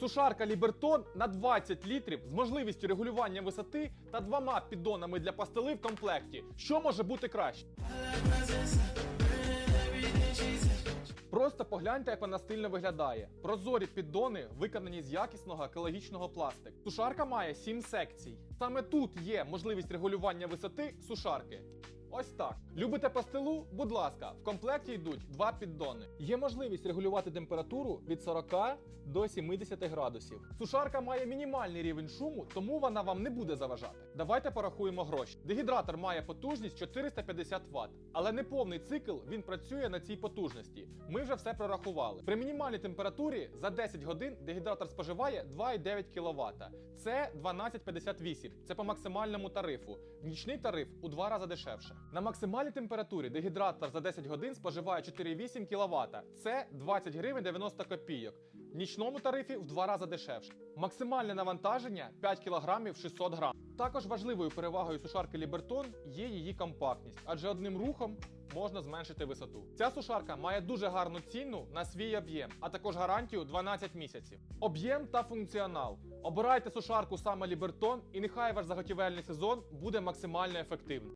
Сушарка Лібертон на 20 літрів з можливістю регулювання висоти та двома піддонами для пастили в комплекті. Що може бути краще? Просто погляньте, як вона стильно виглядає. Прозорі піддони виконані з якісного екологічного пластику. Сушарка має 7 секцій. Саме тут є можливість регулювання висоти сушарки. Ось так. Любите пастилу? Будь ласка, в комплекті йдуть два піддони. Є можливість регулювати температуру від 40 до 70 градусів. Сушарка має мінімальний рівень шуму, тому вона вам не буде заважати. Давайте порахуємо гроші. Дегідратор має потужність 450 Вт, але не повний цикл він працює на цій потужності. Ми вже все прорахували. При мінімальній температурі за 10 годин дегідратор споживає 2,9 кВт. Це 12,58. Це по максимальному тарифу. Нічний тариф у два рази дешевше. На максимальній температурі дегідратор за 10 годин споживає 4,8 кВт. Це 20 гривень 90 копійок. В нічному тарифі в два рази дешевше. Максимальне навантаження 5 кг 600 грам. Також важливою перевагою сушарки Лібертон є її компактність, адже одним рухом можна зменшити висоту. Ця сушарка має дуже гарну ціну на свій об'єм, а також гарантію 12 місяців. Об'єм та функціонал. Обирайте сушарку саме Лібертон, і нехай ваш заготівельний сезон буде максимально ефективним.